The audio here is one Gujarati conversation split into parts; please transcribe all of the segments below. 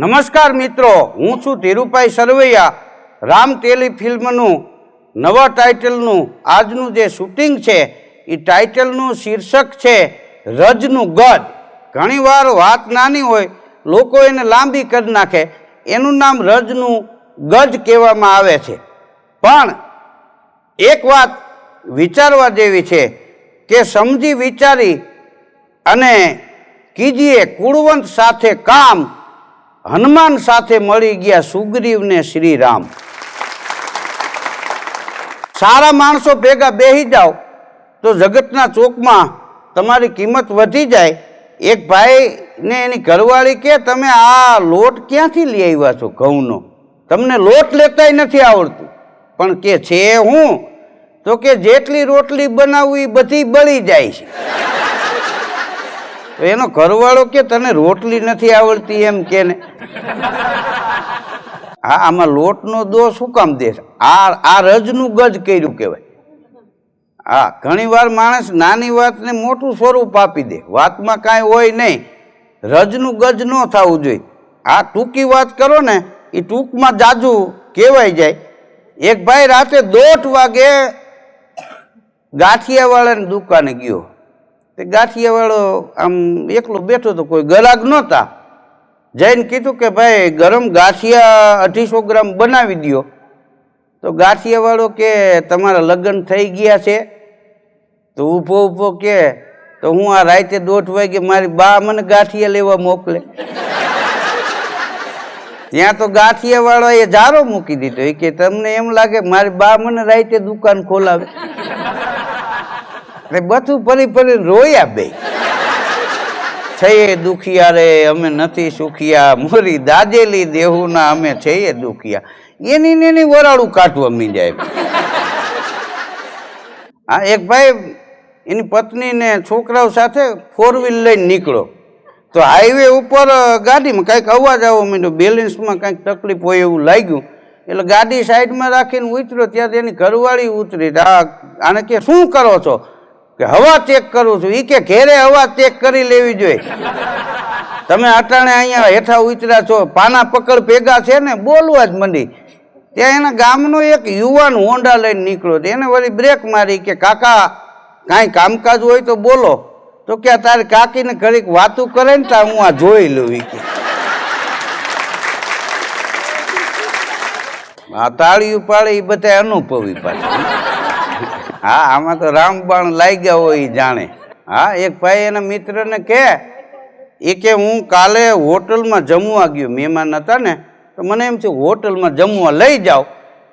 નમસ્કાર મિત્રો, હું છું ધીરુભાઈ સરવૈયા. રામ ટેલી ફિલ્મનું નવા ટાઇટલનું આજનું જે શૂટિંગ છે, એ ટાઇટલનું શીર્ષક છે, રજનું ગજ ઘણીવાર વાત નાની હોય, લોકો એને લાંબી કરી નાખે. એનું નામ રજનું ગજ કહેવામાં આવે છે. પણ એક વાત વિચારવા જેવી છે કે સમજી વિચારી અને કીજીએ કુળવંત સાથે કામ હનુમાન સાથે મળી ગયા સુગ્રીવને શ્રી રામ સારા માણસો ભેગા બેહી જાઓ, તો જગતના ચોકમાં તમારી કિંમત વધી જાય. એક ભાઈને એની ઘરવાળી કે, તમે આ લોટ ક્યાંથી લઈ આવ્યા છો ઘઉંનો? તમને લોટ લેતાય નથી આવડતું. પણ કે, છે હું. તો કે, જેટલી રોટલી બનાવવી બધી બળી જાય છે. એનો ઘરવાળો કે તને રોટલી નથી આવડતી એમ કે ને? હા આમાં લોટનો દોષ શું કામ દે આ આ રજનું ગજ કર્યું કહેવાય. હા, ઘણીવાર માણસ નાની વાતને મોટું સ્વરૂપ આપી દે. વાતમાં કાંઈ હોય નહીં. રજનું ગજ ન થવું જોઈએ. આ ટૂંકી વાત કરો ને એ ટૂંકમાં જાજુ કહેવાય જાય. એક ભાઈ રાતે દોઢ વાગે ગાંઠિયાવાળાની દુકાને ગયો. તે ગાંઠિયાવાળો આમ એકલો બેઠો તો કોઈ ગરાગ નહોતા. જઈને કીધું કે ભાઈ ગરમ ગાંઠિયા અઢીસો ગ્રામ બનાવી દ્યો. તો ગાંઠિયાવાળો કે તમારા લગ્ન થઈ ગયા છે? તો ઊભો ઊભો કે, તો હું આ રાતે દોઢ વાગે મારી બા મને ગાંઠિયા લેવા મોકલે. ત્યાં તો ગાંઠિયાવાળો એ જારો મૂકી દીધો. એ કે તમને એમ લાગે મારી બા મને રાતે દુકાન ખોલાવે. એટલે બધું ફરી ફરી રોયા બે. છે દુખિયા રે, અમે નથી સુખિયા. મોરી દાજેલી દેહુના અમે છે દુખિયા. એની ને એની વરાળું કાઢવા મીંજાય હા, એક ભાઈ, એની પત્ની ને છોકરાઓ સાથે ફોર વ્હીલ લઈને નીકળો. તો હાઈવે ઉપર ગાડીમાં કંઈક અવાજ આવો માંડ્યો. બેલેન્સમાં કંઈક તકલીફ હોય એવું લાગ્યું. એટલે ગાડી સાઈડમાં રાખીને ઉતર્યો. ત્યાં તેની ઘરવાળી ઉતરી. આ આને કે, શું કરો છો? કે હવા ચેક કરું છું. એ કે ઘેરે હવા ચેક કરી લેવી જોઈએ. તમે અટાણે અહીંયા હેઠા ઉતર્યા છો. પાના પકડ ભેગા છે ને, બોલવા જ મંડી. ત્યાં એના ગામનો એક યુવાન હોન્ડા લઈને નીકળ્યો એને વળી બ્રેક મારી કે, કાકા, કાંઈ કામકાજ હોય તો બોલો. તો કે તારે કાકીને ઘડીક વાતું કરે ને ત્યાં હું આ જોઈ લઉં. કે. આ તાળી પાડે એ બધા અનુભવી પાછા. હા, આમાં તો રામબાણ લાગ્યા હોય એ જાણે. હા, એક ભાઈ એના મિત્રને કે એ કે હું કાલે હોટલમાં જમવા ગયો, મહેમાન હતા ને, તો મને એમ છે હોટલમાં જમવા લઈ જાઓ.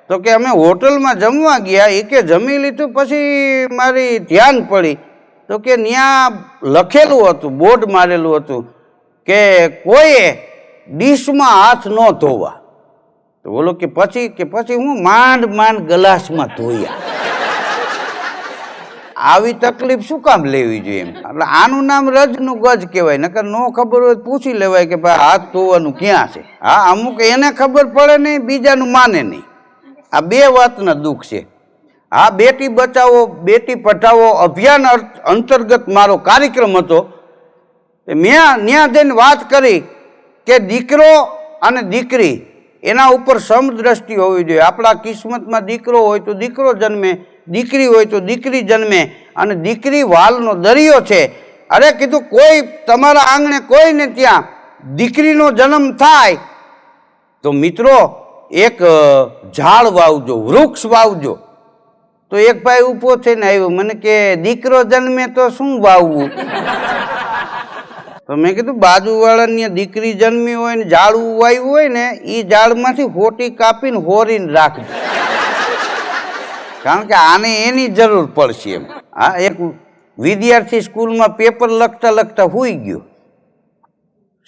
તો કે, અમે હોટલમાં જમવા ગયા. એ કે, જમી લીધું, પછી મારી ધ્યાન પડી. તો કે ત્યાં લખેલું હતું, બોર્ડ મારેલું હતું કે, કોઈએ ડીશમાં હાથ ન ધોવા. તો બોલો કે, પછી કે પછી હું માંડ માંડ ગ્લાસમાં ધોયા. આવી તકલીફ શું કામ લેવી જોઈએ એમ? એટલે આનું નામ રજનું ગજ કહેવાય, નકર નો ખબર હોય પૂછી લેવાય કે ભાઈ હાથ ધોવાનું ક્યાં છે? હા, અમુક એને ખબર પડે નહીં, બીજાનું માને નહીં. આ બે વાતના દુઃખ છે. આ બેટી બચાવો, બેટી પઢાવો અભિયાન અંતર્ગત મારો કાર્યક્રમ હતો. મેં ત્યાં જઈને વાત કરી કે દીકરો અને દીકરી એના ઉપર સમદ્રષ્ટિ હોવી જોઈએ. આપણા કિસ્મતમાં દીકરો હોય તો દીકરો જન્મે દીકરી હોય તો દીકરી જન્મે અને દીકરી વાલનો દરિયો છે. અરે કીધું કોઈ તમારા આંગણે કોઈને ત્યાં દીકરીનો જન્મ થાય. તો મિત્રો એક ઝાડ વાવજો, વૃક્ષ વાવજો. તો એક ભાઈ ઊભો થઈને આવ્યો, મને કે દીકરો જન્મે તો શું વાવવું? તો મેં કીધું, બાજુવાળાની દીકરી જન્મી હોય ને ઝાડ ઉવાયું હોય ને એ ઝાડમાંથી હોટી કાપીને હોરીને રાખજો. કારણ કે આને એની જરૂર પડશે એમ. આ એક વિદ્યાર્થી સ્કૂલમાં પેપર લખતા લખતા હુઈ ગયો.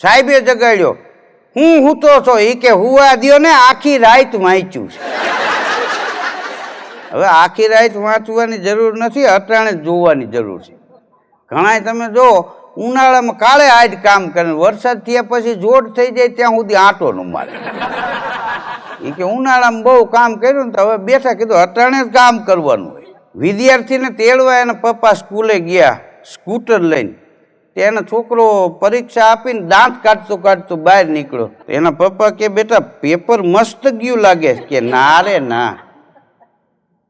સાહેબે જગાડ્યો, હું હૂતો છો? એ કે, હુવા દો ને, આખી રાત વાંચ્યું છે. હવે આખી રાત વાંચવાની જરૂર નથી, અટાણે જોવાની જરૂર છે. ઘણાય તમે જો ઉનાળામાં કાળે આજ કામ કરે વરસાદ થયા પછી જોડ થઈ જાય ત્યાં સુધી આંટો ન મારે. એ કે ઉનાળામાં બહુ કામ કર્યું ને તો હવે બેઠા કીધું, અટાણે જ કામ કરવાનું હોય. વિદ્યાર્થીને તેડવા એના પપ્પા સ્કૂલે ગયા, સ્કૂટર લઈને. તેનો છોકરો પરીક્ષા આપીને દાંત કાઢતો કાઢતો બહાર નીકળ્યો. એના પપ્પા કે, બેટા, પેપર મસ્ત ગયું લાગે. કે, ના રે, ના.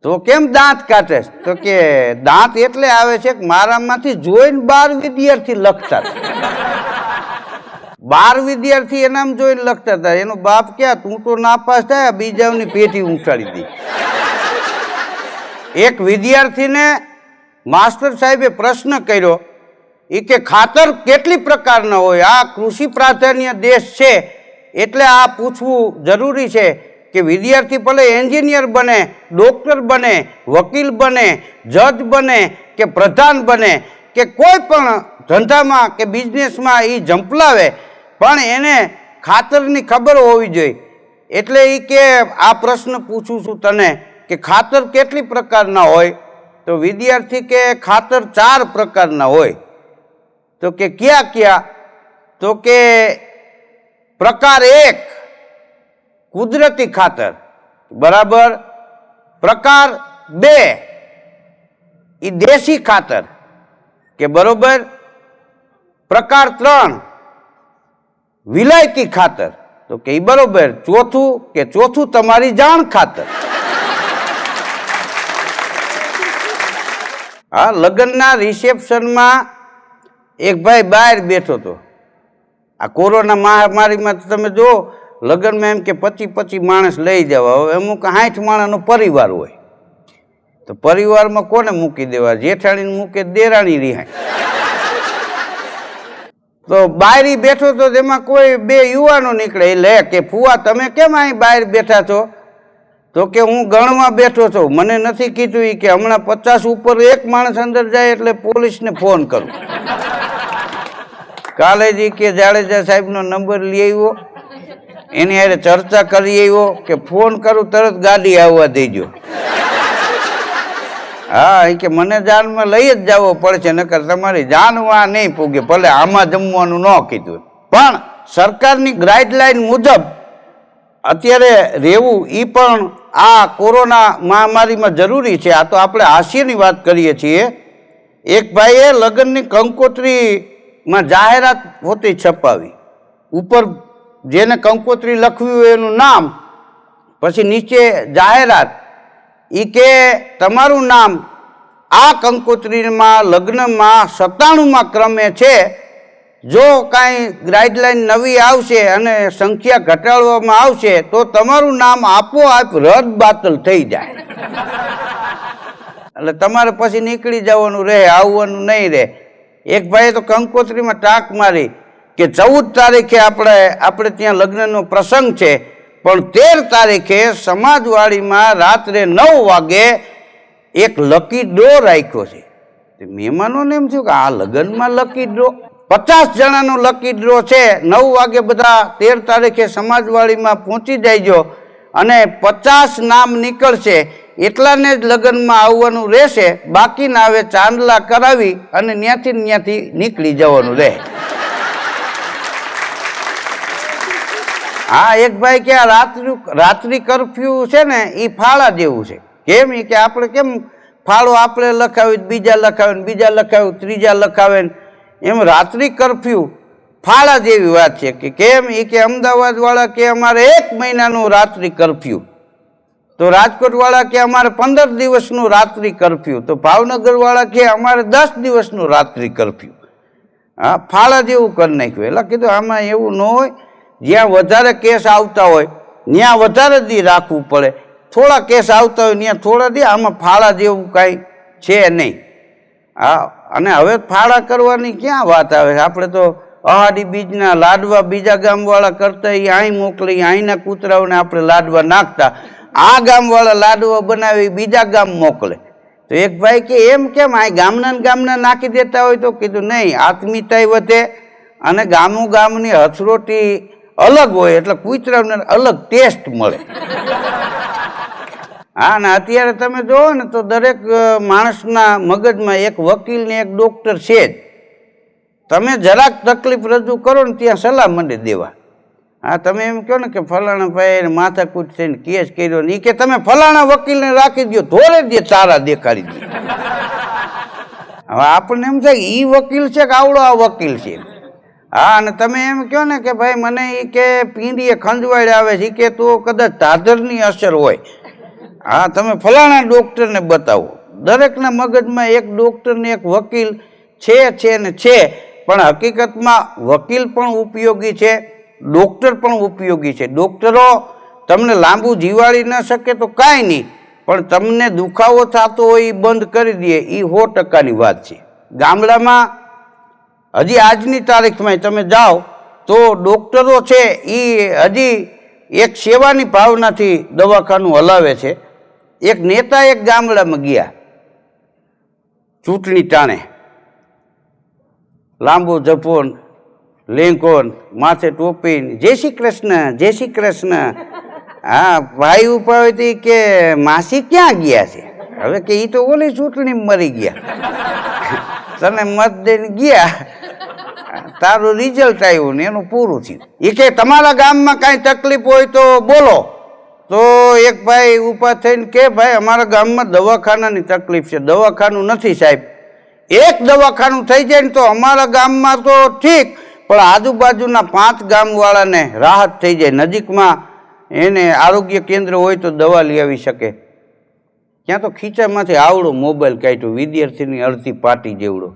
તો કેમ દાંત કાઢે તો કે દાંત એટલે આવે છે કે મારામાંથી જોઈને બાર વિદ્યાર્થી લખતા બાર વિદ્યાર્થી એનામ જોઈને લખતા હતા. એનો બાપ ક્યાં તું તો નાપાસ થાય બીજાની પેટી ઉંચાડી દી. એક વિદ્યાર્થીને માસ્ટર સાહેબે પ્રશ્ન કર્યો એ કે ખાતર કેટલી પ્રકારના હોય? આ કૃષિ પ્રાધાન્ય દેશ છે, એટલે આ પૂછવું જરૂરી છે. કે વિદ્યાર્થી ભલે એન્જિનિયર બને, ડૉક્ટર બને, વકીલ બને, જજ બને, કે પ્રધાન બને, કે કોઈ પણ ધંધામાં કે બિઝનેસમાં એ ઝંપલાવે, પણ એને ખાતરની ખબર હોવી જોઈએ. એટલે એ કે આ પ્રશ્ન પૂછું છું તને, કે ખાતર કેટલી પ્રકારના હોય? તો વિદ્યાર્થી કે ખાતર ચાર પ્રકારના હોય. તો કે ક્યાં ક્યાં? તો કે પ્રકાર એક કુદરતી ખાતર. બરાબર? પ્રકાર બે. એ દેશી ખાતર. કે બરોબર? પ્રકાર ત્રણ. વિલાયતી ખાતર. તો કે બરોબર. ચોથું કે ચોથું તમારી જાણ ખાતર. હા, લગ્નના રિસેપ્શનમાં એક ભાઈ બહાર બેઠો હતો. આ કોરોના મહામારીમાં તમે જુઓ લગ્નમાં એમ કે પચી પચી માણસ લઈ જવા. હવે અમુક સાઠ માણસનો પરિવાર હોય. તો પરિવારમાં કોને મૂકી દેવા? જેઠાણીને મૂકે દેરાણી રિહાય તો બાયરી બેઠો તો તેમાં કોઈ બે યુવાનો નીકળે. એ લે કે, ફુવા, તમે કેમ અહીં બહાર બેઠા છો? તો કે, હું ગણવા બેઠો છું. મને નથી કીધું કે હમણાં પચાસ ઉપર એક માણસ અંદર જાય એટલે પોલીસને ફોન કરું. કાલે જ કે, જાડેજા સાહેબનો નંબર લઈ આવ્યો. એની હારે ચર્ચા કરી આવ્યો કે ફોન કરું તરત ગાડી આવવા દેજો. હા, એ કે મને જાનમાં લઈ જ જવો પડશે, નકર તમારી જાનવા નહીં પૂગે, ભલે આમાં જમવાનું ન કીધું. પણ સરકારની ગાઈડલાઈન મુજબ અત્યારે રહેવું એ પણ આ કોરોના મહામારીમાં જરૂરી છે. આ તો આપણે હાસ્યની વાત કરીએ છીએ. એક ભાઈએ લગ્નની કંકોત્રીમાં જાહેરાત પોતે છપાવી. ઉપર જેને કંકોત્રી લખવી હોય એનું નામ, પછી નીચે જાહેરાત એ કે તમારું નામ આ કંકોત્રીમાં લગ્નમાં સત્તાણુંમાં ક્રમે છે. જો કાંઈ ગાઈડલાઈન નવી આવશે અને સંખ્યા ઘટાડવામાં આવશે, તો તમારું નામ આપોઆપ રદ બાતલ થઈ જાય. એટલે તમારે પછી નીકળી જવાનું રહે, આવવાનું નહીં રહે. એક ભાઈએ તો કંકોત્રીમાં ટાંક મારી કે ચૌદ તારીખે આપણે આપણે ત્યાં લગ્નનો પ્રસંગ છે, પણ તેર તારીખે સમાજવાડીમાં રાત્રે નવ વાગે એક લકી ડ્રો રાખ્યો છે. મહેમાનોને એમ થયું કે આ લગ્નમાં લકી ડ્રો, પચાસ જણાનો લકી ડ્રો છે, નવ વાગે બધા તેર તારીખે સમાજવાડીમાં પહોંચી જાયજો અને પચાસ નામ નીકળશે, એટલાને જ લગ્નમાં આવવાનું રહેશે, બાકીના હવે ચાંદલા કરાવી અને ત્યાંથી ત્યાંથી નીકળી જવાનું રહે. હા એક ભાઈ કે આ રાત્રિ રાત્રિ કરફ્યુ છે ને એ ફાળા જેવું છે. કેમ? કે આપણે કેમ ફાળો આપણે લખાવી બીજા લખાવે બીજા લખાવે ત્રીજા લખાવે એમ રાત્રિ કરફ્યુ ફાળા જેવી વાત છે કે કેમ? એ કે અમદાવાદવાળા કે અમારે એક મહિનાનું રાત્રિ કરફ્યુ તો રાજકોટવાળા કે અમારે પંદર દિવસનું રાત્રિ કરફ્યુ તો ભાવનગરવાળા કે અમારે દસ દિવસનું રાત્રિ કરફ્યુ હા, ફાળા જેવું કરી નાખ્યું. એટલે કીધું આમાં એવું ન હોય. જ્યાં વધારે કેસ આવતા હોય, ત્યાં વધારે દી રાખવું પડે. થોડા કેસ આવતા હોય, ત્યાં થોડા દી આમાં ફાળા જેવું કાંઈ છે નહીં. હા, અને હવે ફાળા કરવાની ક્યાં વાત આવે? આપણે તો અહાડી બીજના લાડવા બીજા ગામવાળા કરતા એ અહીં મોકલી અહીંના કૂતરાઓને આપણે લાડવા નાખતા. આ ગામવાળા લાડવા બનાવી બીજા ગામ મોકલે. તો એક ભાઈ કે, એમ કેમ? આ ગામના ગામને નાખી દેતા હોય? તો કીધું, નહીં આત્મીયતા વધે અને ગામો ગામની હથરોટી અલગ હોય એટલે કુતરાને અલગ ટેસ્ટ મળે. હા, ને અત્યારે તમે જુઓ ને તો દરેક માણસના મગજમાં એક વકીલ ને એક ડૉક્ટર છે જ. તમે જરાક તકલીફ રજૂ કરો ને ત્યાં સલાહ મંડી દેવા. હા, તમે એમ કહો ને કે ફલાણા ભાઈ માથાકૂટ થઈને કેસ કર્યો ને એ કે તમે ફલાણા વકીલને રાખી દો ધોરે દે તારા દેખાડી દે હવે આપણને એમ થાય એ વકીલ છે કે આવડો આ વકીલ છે? હા, અને તમે એમ કહો ને કે ભાઈ મને એ કે પીંડીએ ખંજવાડ આવે છે કે તો કદાચ ધાધરની અસર હોય. હા, તમે ફલાણા ડૉક્ટરને બતાવો. દરેકના મગજમાં એક ડૉક્ટરને એક વકીલ છે છે ને છે, પણ હકીકતમાં વકીલ પણ ઉપયોગી છે, ડૉક્ટર પણ ઉપયોગી છે. ડૉક્ટરો તમને લાંબુ જીવાડી ન શકે તો કાંઈ નહીં, પણ તમને દુખાવો થતો હોય એ બંધ કરી દે એ સો ટકાની વાત છે. ગામડામાં હજી આજની તારીખમાં તમે જાઓ તો ડૉક્ટરો છે એ હજી એક સેવાની ભાવનાથી દવાખાનું હલાવે છે. એક નેતા એક ગામડામાં ગયા. ચૂંટણી ટાણે. લાંબો જપોન, લેંકોન, માથે ટોપી જય શ્રી કૃષ્ણ, જય શ્રી કૃષ્ણ. હા, ભાઈ ઉપાડતી કે, માસી ક્યાં ગયા છે? હવે કે એ તો ઓલી ચૂંટણી મરી ગયા. તને મત ગયા. તારું રિઝલ્ટ આવ્યું ને એનું પૂરું થયું. એ કે તમારા ગામમાં કાંઈ તકલીફ હોય તો બોલો. તો એક ભાઈ ઊભા થઈને કે ભાઈ, અમારા ગામમાં દવાખાનાની તકલીફ છે. દવાખાનું નથી સાહેબ. એક દવાખાનું થઈ જાય ને તો અમારા ગામમાં તો ઠીક, પણ આજુબાજુના પાંચ ગામવાળાને રાહત થઈ જાય. નજીકમાં એને આરોગ્ય કેન્દ્ર હોય તો દવા લઈ આવી શકે. ત્યાં તો ખીચામાંથી આવડો મોબાઈલ કાઢ્યો, વિદ્યાર્થીની અડધી પાટી જેવડો.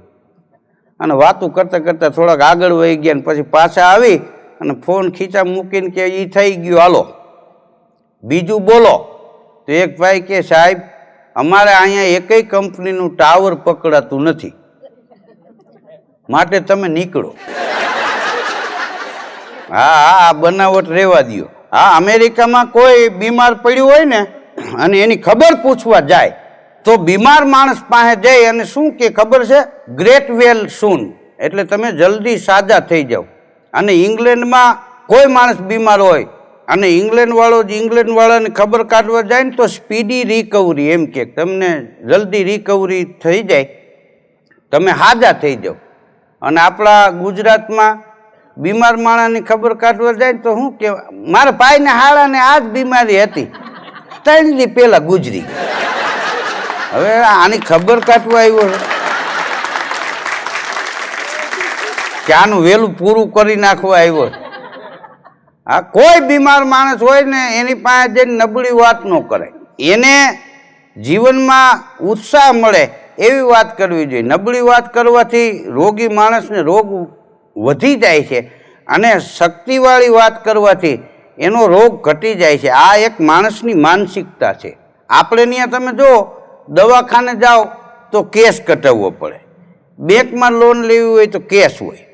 અને વાતું કરતાં કરતાં થોડાક આગળ વહી ગયા ને પછી પાછા આવી અને ફોન ખીચા મૂકીને કે એ થઈ ગયું, હાલો. બીજું બોલો. તો એક ભાઈ કે, સાહેબ, અમારે અહીંયા એકય કંપનીનું ટાવર પકડાતું નથી. માટે તમે નીકળો. હા હા, આ બનાવટ રહેવા દ્યો. હા, અમેરિકામાં કોઈ બીમાર પડ્યું હોય ને અને એની ખબર પૂછવા જાય, તો બીમાર માણસ પાસે જઈ અને શું કે ખબર છે? ગ્રેટ વેલ સૂન એટલે તમે જલ્દી સાજા થઈ જાઓ. અને ઇંગ્લેન્ડમાં કોઈ માણસ બીમાર હોય, અને ઇંગ્લેન્ડવાળો જ ઇંગ્લેન્ડવાળાને ખબર કાઢવા જાય ને તો સ્પીડી રિકવરી એમ કે, તમને જલ્દી રિકવરી થઈ જાય. તમે હાજા થઈ જાઓ. અને આપણા ગુજરાતમાં બીમાર માણસની ખબર કાઢવા જાય તો શું કે મારા ભાઈને હાડાને આ જ બીમારી હતી. ત્રણ દી પહેલા ગુજરી. હવે આની ખબર કાઢવા આવ્યો. કે આનું વહેલું પૂરું કરી નાખવા આવ્યો આ કોઈ બીમાર માણસ હોય ને એની પાસે જઈને નબળી વાત ન કરે. એને જીવનમાં ઉત્સાહ મળે એવી વાત કરવી જોઈએ. નબળી વાત કરવાથી રોગી માણસને રોગ વધી જાય છે અને શક્તિવાળી વાત કરવાથી એનો રોગ ઘટી જાય છે. આ એક માણસની માનસિકતા છે. આપણે ત્યાં તમે જો દવાખાને જાઓ તો કેસ કટાવવો પડે. બેંકમાં લોન લેવી હોય તો કેસ હોય.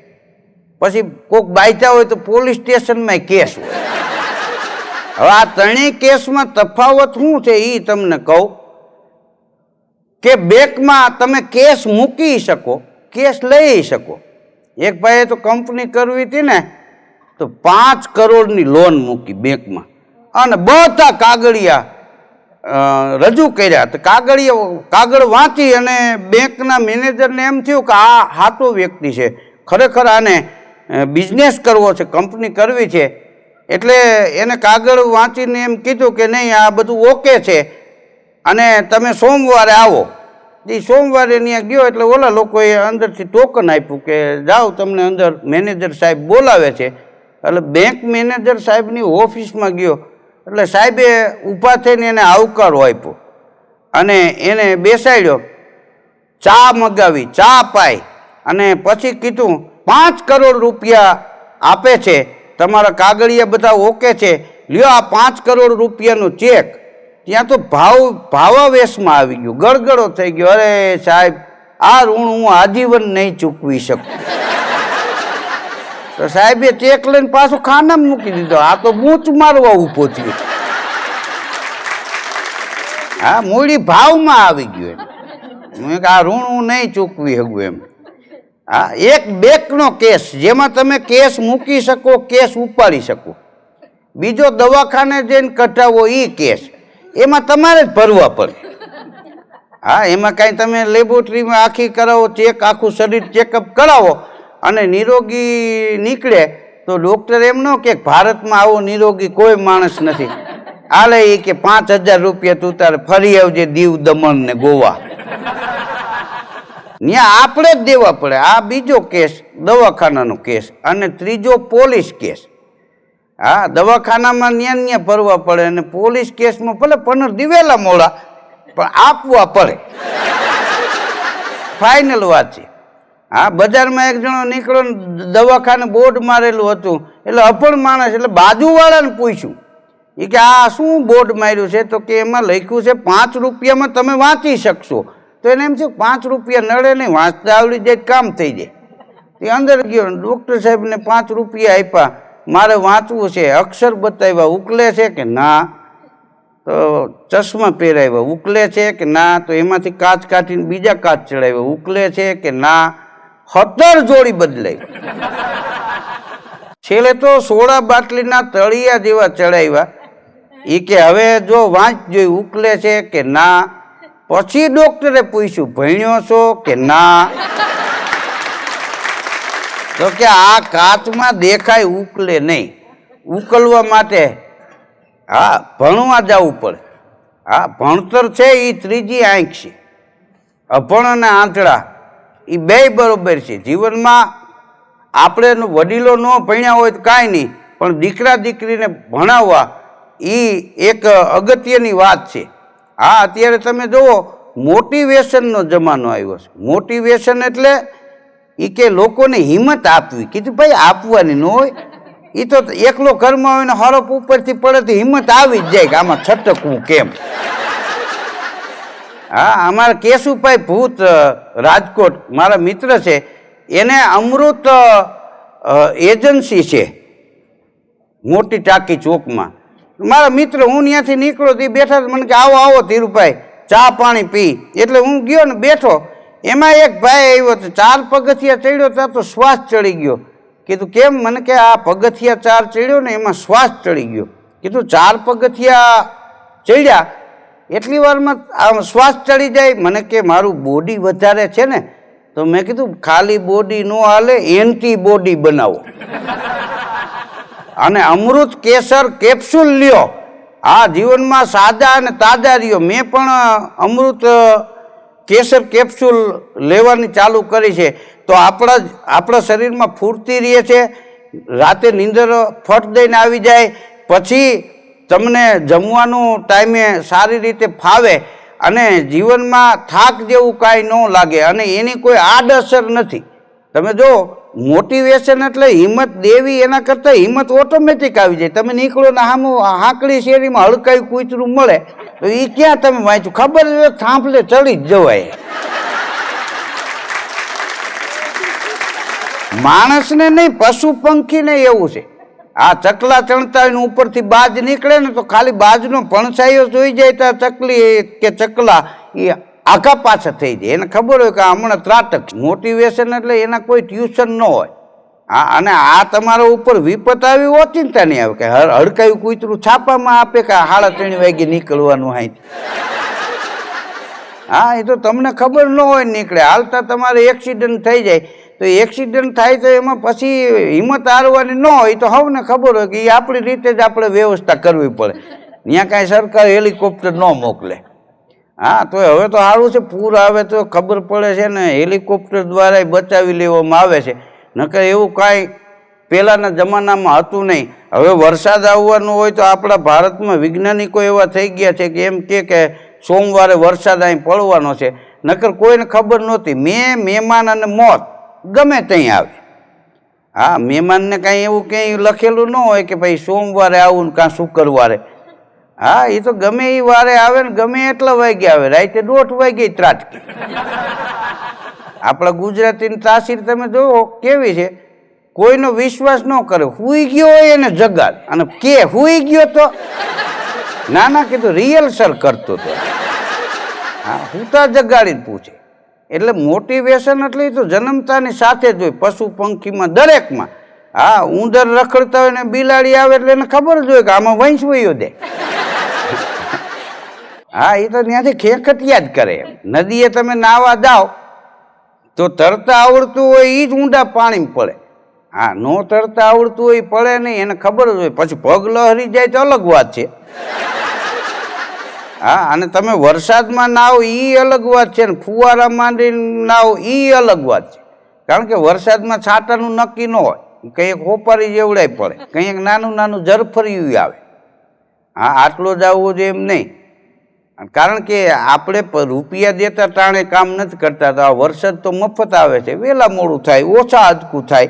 પછી કોઈક બાયતા હોય તો પોલીસ સ્ટેશનમાં કેસ હોય. હવે આ ત્રણેય કેસમાં તફાવત શું છે એ તમને કહું કે બેંકમાં તમે કેસ મૂકી શકો, કેસ લઈ શકો. એક ભાઈએ તો કંપની કરવી હતી ને તો પાંચ કરોડની લોન મૂકી બેંકમાં. અને બધા કાગળિયા રજૂ કર્યા. તો કાગળિયા, કાગળ વાંચી અને બેંકના મેનેજરને એમ થયું કે આ હાતો વ્યક્તિ છે. ખરેખર આને બિઝનેસ કરવો છે કંપની કરવી છે. એટલે એને કાગળ વાંચીને એમ કીધું કે નહીં, આ બધું ઓકે છે. અને તમે સોમવારે આવો. એ સોમવારે ત્યાં ગયો એટલે ઓલા લોકોએ અંદરથી ટોકન આપ્યું કે જાઓ તમને અંદર મેનેજર સાહેબ બોલાવે છે. એટલે બેંક મેનેજર સાહેબની ઓફિસમાં ગયો. એટલે સાહેબે ઊભા થઈને એને આવકારો આપ્યો. અને એને બેસાડ્યો. ચા મગાવી, ચા પાઈ. અને પછી કીધું, પાંચ કરોડ રૂપિયા આપે છે. તમારા કાગળિયા બધા ઓકે છે. લ્યો આ પાંચ કરોડ રૂપિયાનો ચેક. ત્યાં તો ભાવ, ભાવાવેશમાં આવી ગયો. ગળગળો થઈ ગયો. અરે સાહેબ, આ ઋણ હું આજીવન નહીં ચૂકવી શકું. તો સાહેબે ચેક લઈને પાછું ખાનામાં મૂકી દીધો. આ તો મૂચ મારવા ઊભો થયો. હા, મૂડી ભાવમાં આવી ગયો એમ હું આ ઋણ હું નહીં ચૂકવી શકું એમ. હા, એક બેકનો કેસ, જેમાં તમે કેસ મૂકી શકો, કેસ ઉપાડી શકો. બીજો દવાખાને જઈને કઢાવો એ કેસ. એમાં તમારે જ ભરવા પડે. હા, એમાં કાંઈ તમે લેબોરેટરીમાં આખી કરાવો, ચેક, આખું શરીર ચેકઅપ કરાવો. અને નિરોગી નીકળે તો ડૉક્ટર એમ ન કે ભારતમાં આવો નિરોગી કોઈ માણસ નથી. આલે એ કે પાંચ હજાર રૂપિયા તું તારે ફરી આવજે દીવ દમણ ને ગોવા. ત્યાં આપણે જ દેવા પડે. આ બીજો કેસ, દવાખાનાનો કેસ અને ત્રીજો પોલીસ કેસ. હા, દવાખાનામાં ન્યા ન્યા ભરવા પડે અને પોલીસ કેસમાં ભલે પંદર દિવેલા મોડા, પણ આપવા પડે. ફાઇનલ વાત છે. હા, બજારમાં એક જણો નીકળ્યો દવાખાને બોર્ડ મારેલું હતું. એટલે અપણ માણસ, એટલે બાજુવાળાને પૂછ્યું. એ કે, આ શું બોર્ડ માર્યું છે? તો કે, એમાં લખ્યું છે પાંચ રૂપિયામાં તમે વાંચી શકશો. તો એને એમ છે પાંચ રૂપિયા નડે નહીં, વાંચતા આવડી જાય કામ થઈ જાય. તે અંદર ગયો ડૉક્ટર સાહેબને પાંચ રૂપિયા આપ્યા. મારે વાંચવું છે. અક્ષર બતાવ્યા, ઉકલે છે કે ના? તો ચશ્મા પહેરાવ્યા, ઉકલે છે કે ના? તો એમાંથી કાચ કાઢીને બીજા કાચ ચડાવ્યા, ઉકલે છે કે ના? સત્તર જોડી બદલાઈ. છેલ્લે તો સોડા બાટલીના તળિયા જેવા ચડાવ્યા. એ કે હવે જો વાંચ જોઈ ઉકલે છે કે ના, પછી ડોક્ટરે પૂછ્યું, ભણ્યો છો કે ના? તો કે આ કાચમાં દેખાય ઉકલે નહીં. ઉકલવા માટે હા, ભણવા જવું પડે. હા, ભણતર છે એ ત્રીજી આંખ છે. અભણ અને આંતળા. એ બે બરોબર છે. જીવનમાં આપણે વડીલો ન ભણ્યા હોય તો કાંઈ નહીં, પણ દીકરા દીકરીને ભણાવવા એ એક અગત્યની વાત છે. હા, અત્યારે તમે જુઓ મોટિવેશનનો જમાનો આવ્યો છે. મોટિવેશન એટલે એ કે લોકોને હિંમત આપવી. કીધું, ભાઈ, આપવાની ન હોય. એ તો એકલો ઘરમાં હોય ને હરફ ઉપરથી પડે તો હિંમત આવી જ જાય કે આમાં છટકવું કેમ? હા, અમારા કેશુભાઈ ભૂત રાજકોટ, મારા મિત્ર છે. એને અમૃત એજન્સી છે, મોટી ટાંકી ચોકમાં. મારા મિત્ર, હું ત્યાંથી નીકળ્યો તે બેઠા મને કે આવો આવો ધીરુભાઈ, ચા પાણી પી. એટલે હું ગયો ને બેઠો, એમાં એક ભાઈ આવ્યો તો ચાર પગથિયા ચડ્યો, ત્યાં તો શ્વાસ ચડી ગયો. કીધું, કેમ? મને કે, આ પગથિયા ચાર ચડ્યો ને, એમાં શ્વાસ ચડી ગયો. કીધું, ચાર પગથિયા ચડ્યા એટલી વારમાં આમ શ્વાસ ચડી જાય, મને કે મારું બોડી વધારે છે ને, તો મેં કીધું, ખાલી બોડી ન હાલે એન્ટી બોડી બનાવો. અને અમૃત કેસર કેપ્સ્યુલ લ્યો. આ જીવનમાં સાદા અને તાજા રહ્યો. મેં પણ અમૃત કેસર કેપ્સ્યુલ લેવાની ચાલુ કરી છે. તો આપણા આપણા શરીરમાં ફૂર્તી રહે છે. રાતે નીંદર ફટ દઈને આવી જાય. પછી તમને જમવાનું ટાઈમે સારી રીતે ફાવે અને જીવનમાં થાક જેવું કાંઈ ન લાગે અને એની કોઈ આડઅસર નથી. તમે જો મોટિવેશન એટલે હિંમત દેવી, એના કરતાં હિંમત ઓટોમેટિક આવી જાય. તમે નીકળો ને આમ હાંકડી શેરીમાં હળકાયું કૂતરું મળે, તો એ ક્યાં તમે વાંચ્યું? ખબર હોય થાંભલે ચડી જ જવાય. માણસને નહીં, પશુ પંખીને એવું છે. આ ચકલા ચણતા હોય ઉપરથી બાજ નીકળે ને તો ખાલી બાજનો પણછાયો જોઈ જાય તો ચકલી કે ચકલા એ આઘા પાછા થઈ જાય. એને ખબર હોય કે હમણાં ત્રાટક મોટિવેશન એટલે એના કોઈ ટ્યુશન ન હોય. હા અને આ તમારા ઉપર વિપત આવી ઓચિંતા નહીં આવે કે હડકાયું કૂતરું છાપામાં આપે કે હાડા ત્રણ વાગે નીકળવાનું હાઈ હા, એ તો તમને ખબર ન હોય નીકળે. હાલતા તમારે એક્સિડન્ટ થઈ જાય. તો એક્સિડન્ટ થાય તો એમાં પછી હિંમત હારવાની ન હોય તો હવને ખબર હોય કે એ આપણી રીતે જ આપણે વ્યવસ્થા કરવી પડે. ત્યાં કાંઈ સરકાર હેલિકોપ્ટર ન મોકલે. હા, તો હવે તો સારું છે, પૂર આવે તો ખબર પડે છે ને હેલિકોપ્ટર દ્વારા બચાવી લેવામાં આવે છે. નકર એવું કાંઈ પહેલાંના જમાનામાં હતું નહીં. હવે વરસાદ આવવાનો હોય તો આપણા ભારતમાં વૈજ્ઞાનિકો એવા થઈ ગયા છે કે એમ કે સોમવારે વરસાદ અહીં પડવાનો છે. નકર કોઈને ખબર નહોતી. મેં મહેમાન અને મોત ગમે ત્યાં આવે. હા, મહેમાનને કાંઈ એવું કંઈ લખેલું ન હોય કે ભાઈ સોમવારે આવું ને કાં શુક્રવારે. હા એ તો ગમે એ વારે આવે ને ગમે એટલા વાગે આવે. રાતે દોઢ વાગે ત્રાટકી. આપણા ગુજરાતીની તાસીર તમે જુઓ કેવી છે. કોઈનો વિશ્વાસ ન કરે. હુઈ ગયો હોય એને જગાડ. અને કે હુઈ ગયો તો? ના ના કીધું રિહર્સલ કરતો તો હા હુતા જગાડીને પૂછે. એટલે મોટિવેશન એટલે તો જન્મતાની સાથે જ હોય, પશુ પંખીમાં દરેકમાં. હા, ઉંદર રખડતા હોય ને બિલાડી આવે એટલે એને ખબર જ હોય કે આમાં વંશ વયો દે હા એ તો ત્યાંથી ખેંખટિયા જ કરે નદીએ તમે નાવા જાઓ, તો તરતા આવડતું હોય એ જ ઊંડા પાણીમાં પડે. હા, નો તરતા આવડતું હોય પડે નહીં, એને ખબર જ હોય. પછી પગ લહરી જાય તો અલગ વાત છે. હા, અને તમે વરસાદમાં નાવ એ અલગ વાત છે ને ફુવારા માંડીને નાવ એ અલગ વાત છે. કારણ કે વરસાદમાં છાંટાનું નક્કી ન હોય. કંઈક હોપારી જેવડાય પડે, કંઈક નાનું નાનું જરફરિયું આવે. હા, આટલો જ આવવો જોઈએ એમ નહીં. કારણ કે આપણે રૂપિયા દેતા ટાણે કામ નથી કરતા, તો આ વરસાદ તો મફત આવે છે. વહેલા મોડું થાય, ઓછા અદકું થાય,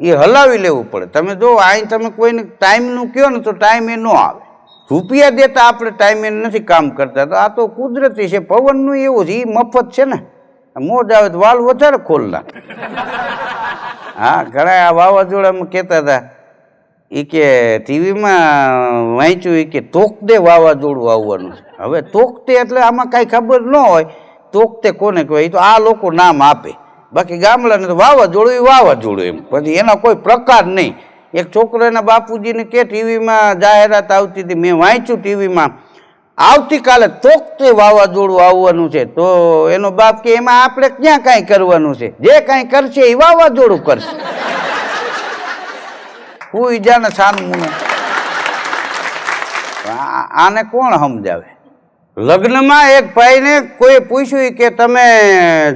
એ હલાવી લેવું પડે. તમે જો અહીં તમે કોઈને ટાઈમનું કહો ને તો એ ન આવે. રૂપિયા દેતા આપણે ટાઈમે નથી કામ કરતા. તો આ તો કુદરતી છે, પવનનું એવું છે એ મફત છે ને. મોજ આવે તો વાલ વધારે ખોલ નાખે હા, ઘણા આ વાવાઝોડામાં કહેતા હતા. એ કે ટીવીમાં વાંચ્યું એ કે તોકતે વાવાઝોડું આવવાનું છે. હવે તોકતે એટલે આમાં કાંઈ ખબર ન હોય, તોકતે કોને કહેવાય? એ તો આ લોકો નામ આપે. બાકી ગામડાને તો વાવાઝોડું એ વાવાઝોડું એમ. પછી એના કોઈ પ્રકાર નહીં. એક છોકરાના બાપુજીને કે ટીવીમાં જાહેરાત આવતી હતી, મેં વાંચ્યું ટીવીમાં, આવતીકાલે તોકતે વાવાઝોડું આવવાનું છે, તો એનો બાપ કે એમાં આપણે ક્યાં કાંઈ કરવાનું છે? જે કાંઈ કરશે એ વાવાઝોડું કરશે. હું ઈજાને સારું આને કોણ સમજાવે? લગ્નમાં એક ભાઈને કોઈ પૂછ્યું કે તમે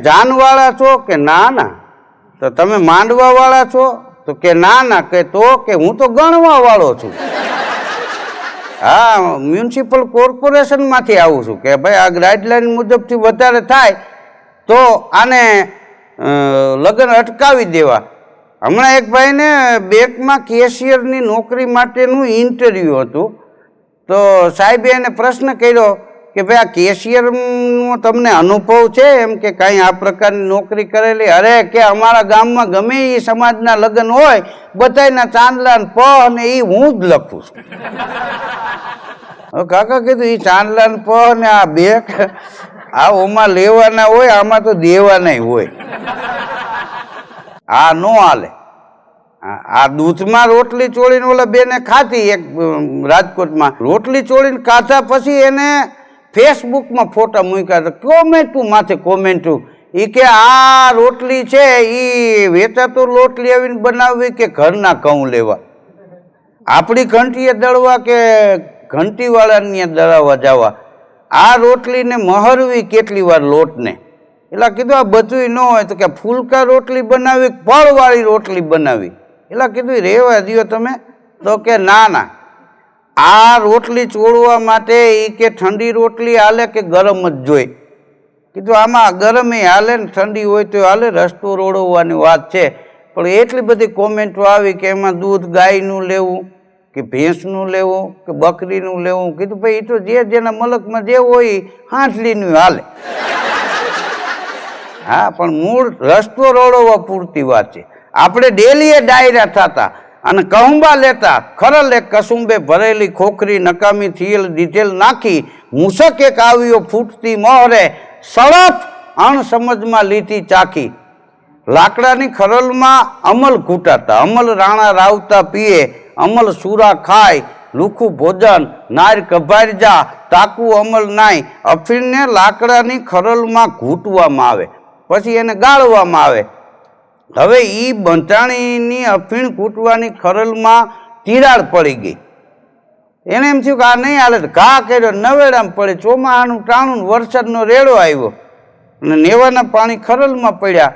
જાનવાળા છો કે ના ના તો તમે માંડવા વાળા છો? તો કે ના ના, કે તો કે હું તો ગણવા વાળો છું. હા, મ્યુનિસિપલ કોર્પોરેશનમાંથી આવું છું કે ભાઈ, આ ગાઈડલાઈન મુજબથી વધારે થાય તો આને લગ્ન અટકાવી દેવા. હમણાં એક ભાઈને બેંકમાં કેશિયરની નોકરી માટેનું ઇન્ટરવ્યૂ હતું. તો સાહેબે એને પ્રશ્ન કર્યો કે ભાઈ આ કેશિયરનો તમને અનુભવ છે? એમ કે કાંઈ આ પ્રકારની નોકરી કરેલી? અરે, કે અમારા ગામમાં ગમે એ સમાજના લગ્ન હોય, બધાયના ચાંદલા પ અને એ હું જ લખું છું. કાકા કીધું એ ચાંદલા પ ને આ બે આ ઓમાં લેવાના હોય, આમાં તો દેવાના હોય. આ નો હાલે. આ દૂધમાં રોટલી ચોળીને ઓલા બેને ખાધી એક રાજકોટમાં. રોટલી ચોળીને ખાધા પછી એને ફેસબુકમાં ફોટા મૂક્યા હતા કોમેન્ટું માથે કોમેન્ટું એ કે, આ રોટલી છે એ વેચાતો રોટલી આવીને બનાવવી કે ઘરના ઘઉં લેવા? આપણી ઘંટીએ દળવા કે ઘંટીવાળાની દળાવવા જવા? આ રોટલીને મહરવી કેટલી વાર લોટને? એટલે કીધું, આ બધુંય ન હોય તો કે ફૂલકા રોટલી બનાવી ફળવાળી રોટલી બનાવી? એટલે કીધું રેવા દ્યો તમે. તો કે, ના ના. આ રોટલી ચોળવા માટે એ કે ઠંડી રોટલી હાલે કે ગરમ જ જોઈ? કીધું, આમાં ગરમે હાલે ને ઠંડી હોય તો હાલે, રસ્તો રોડવાની વાત છે. પણ એટલી બધી કોમેન્ટો આવી કે એમાં દૂધ ગાયનું લેવું, કે ભેંસનું લેવું, કે બકરીનું લેવું. કીધું, ભાઈ એ તો જે જેના મલકમાં જે હોય હાંસલીનું હાલે. હા, પણ મૂળ રસ્તો રોડવા પૂરતી વાત છે. આપણે ડેલીએ ડાયરા થતા. અને કહુંબા લેતા ખરલ એક કસુંબે ભરેલી ખોખરી નકામી થયેલ દીધેલ નાખી મૂસક એક આવ્યો ફૂટતી મોહરે સળપ અણસમજમાં લીધી ચાખી. લાકડાની ખરલમાં અમલ ઘૂંટાતા, અમલ રાણા રાવતા પીએ, અમલ સુરા ખાય, લુખું ભોજન, નાર કભાર જા, તાકુ અમલ નાય, અફીણને લાકડાની ખરલમાં ઘૂંટવામાં આવે, પછી એને ગાળવામાં આવે. હવે એ બંધાણીની અફીણ કૂટવાની ખરલમાં તિરાડ પડી ગઈ. એને એમ થયું કે આ નહીં હાલે, ઘા કર્યો, નવેડામાં પડે, ચોમાહાનું, ટાણું, વરસાદનો રેડો આવ્યો. અને નેવાના પાણી ખરલમાં પડ્યા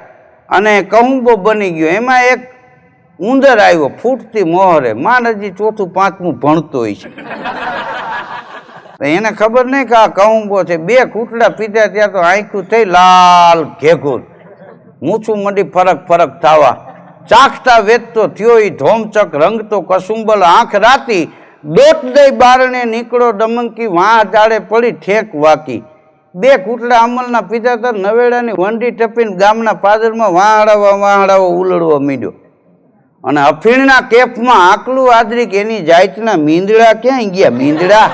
અને કહુંબો બની ગયો. એમાં એક ઉંદર આવ્યો ફૂટતી મોહરે. માંડ હજી ચોથું પાંચમું ભણતો હોય છે. એને ખબર નહીં કે આ કહુંબો છે. બે કૂટડા પીધા, ત્યાં તો આંખું થઈ લાલ ઘેઘુર. મૂછું મંડી ફરક ફરક થાવા. ચાખતા વેચતો થયો ઈ ધોમચક રંગતો કસુંબલ, આંખ રાતી દોટ દઈ બારણે નીકળો ડમંકી વાહ જાડે પડી ઠેક વાકી. બે કૂટડા અમલના પીધા તર નવેડાની વંડી ટપીને ગામના પાદરમાં વાહડાવા વાહડાવા ઉલડવા મીડ્યો. અને અફીણના કેફમાં આકલું આદરી કે એની જાતના મીંદડા ક્યાંય ગયા? મીંદડા?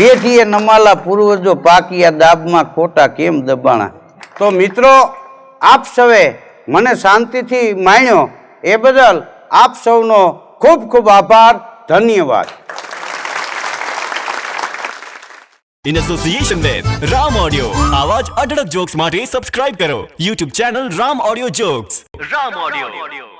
પેઠીએ નમાલા પૂર્વજો પાકિયા દાબમાં ખોટા કેમ દબાણા? તો મિત્રો આપ સૌએ મને શાંતિથી માણ્યો. એ બદલ આપ સૌનો ખૂબ ખૂબ આભાર. ધન્યવાદ. In association with Ram Audio. આવા જ અઢળક જોક્સ માટે સબસ્ક્રાઇબ કરો YouTube channel Ram audio jokes Ram audio